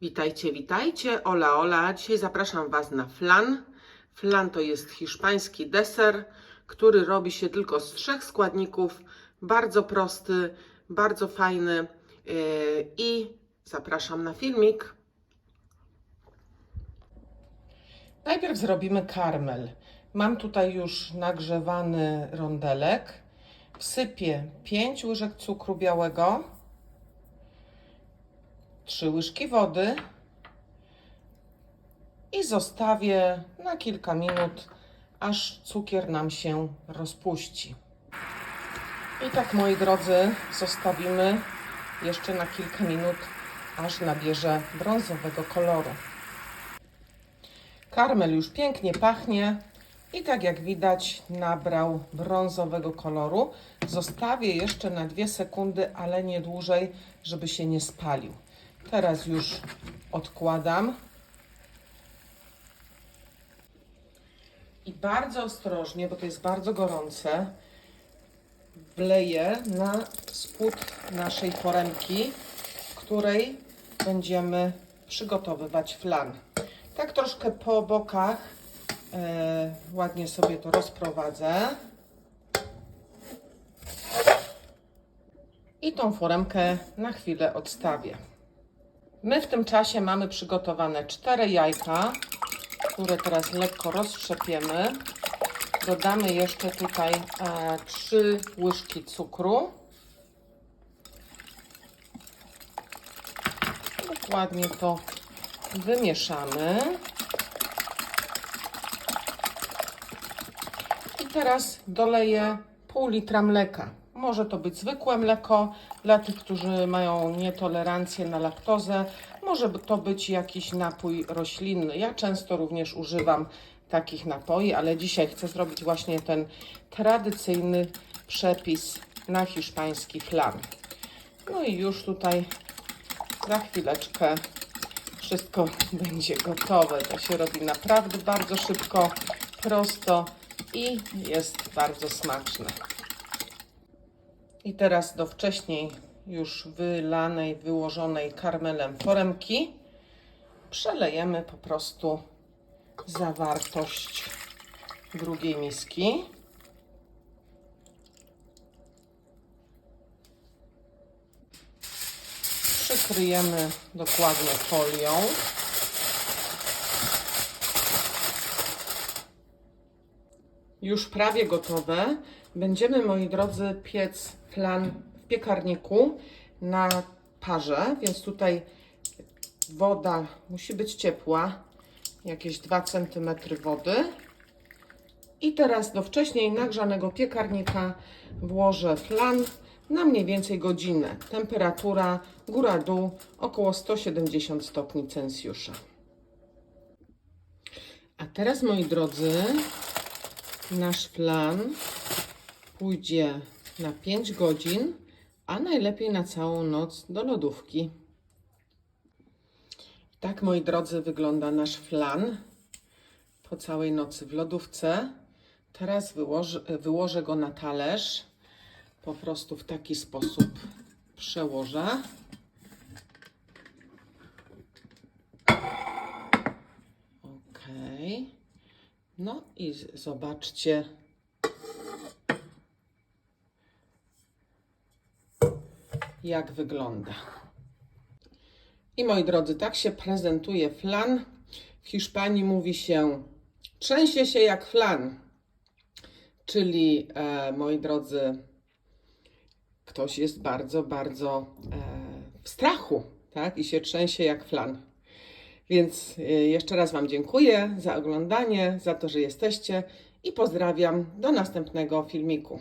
Witajcie, witajcie. Ola, Ola. Dzisiaj zapraszam Was na flan. Flan to jest hiszpański deser, który robi się tylko z trzech składników. Bardzo prosty, bardzo fajny. Yy, I zapraszam na filmik. Najpierw zrobimy karmel. Mam tutaj już nagrzewany rondelek. Wsypię 5 łyżek cukru białego, 3 łyżki wody i zostawię na kilka minut, aż cukier nam się rozpuści. I tak, moi drodzy, zostawimy jeszcze na kilka minut, aż nabierze brązowego koloru. Karmel już pięknie pachnie i tak jak widać nabrał brązowego koloru. Zostawię jeszcze na dwie sekundy, ale nie dłużej, żeby się nie spalił. Teraz już odkładam. I bardzo ostrożnie, bo to jest bardzo gorące, wleję na spód naszej foremki, w której będziemy przygotowywać flan. Tak troszkę po bokach e, ładnie sobie to rozprowadzę. I tą foremkę na chwilę odstawię. My w tym czasie mamy przygotowane cztery jajka, które teraz lekko roztrzepiemy. Dodamy jeszcze tutaj e, trzy łyżki cukru. Dokładnie to wymieszamy. I teraz doleję pół litra mleka. Może to być zwykłe mleko dla tych, którzy mają nietolerancję na laktozę. Może to być jakiś napój roślinny. Ja często również używam takich napoi, ale dzisiaj chcę zrobić właśnie ten tradycyjny przepis na hiszpański flan. No i już tutaj za chwileczkę wszystko będzie gotowe. To się robi naprawdę bardzo szybko, prosto i jest bardzo smaczne. I teraz do wcześniej już wylanej, wyłożonej karmelem foremki przelejemy po prostu zawartość drugiej miski. Przykryjemy dokładnie folią. Już prawie gotowe. Będziemy, moi drodzy, piec flan w piekarniku na parze, więc tutaj woda musi być ciepła, jakieś 2 cm wody. I teraz do wcześniej nagrzanego piekarnika włożę flan na mniej więcej godzinę. Temperatura góra-dół około 170 stopni Celsjusza. A teraz, moi drodzy, nasz flan pójdzie na 5 godzin, a najlepiej na całą noc do lodówki. Tak, moi drodzy, wygląda nasz flan po całej nocy w lodówce. Teraz wyłożę, wyłożę go na talerz. Po prostu w taki sposób przełożę. No i zobaczcie. Jak wygląda. I moi drodzy, tak się prezentuje flan. W Hiszpanii mówi się trzęsie się jak flan. Czyli, e, moi drodzy, ktoś jest bardzo, bardzo e, w strachu, tak? I się trzęsie jak flan. Więc e, jeszcze raz Wam dziękuję za oglądanie, za to, że jesteście i pozdrawiam do następnego filmiku.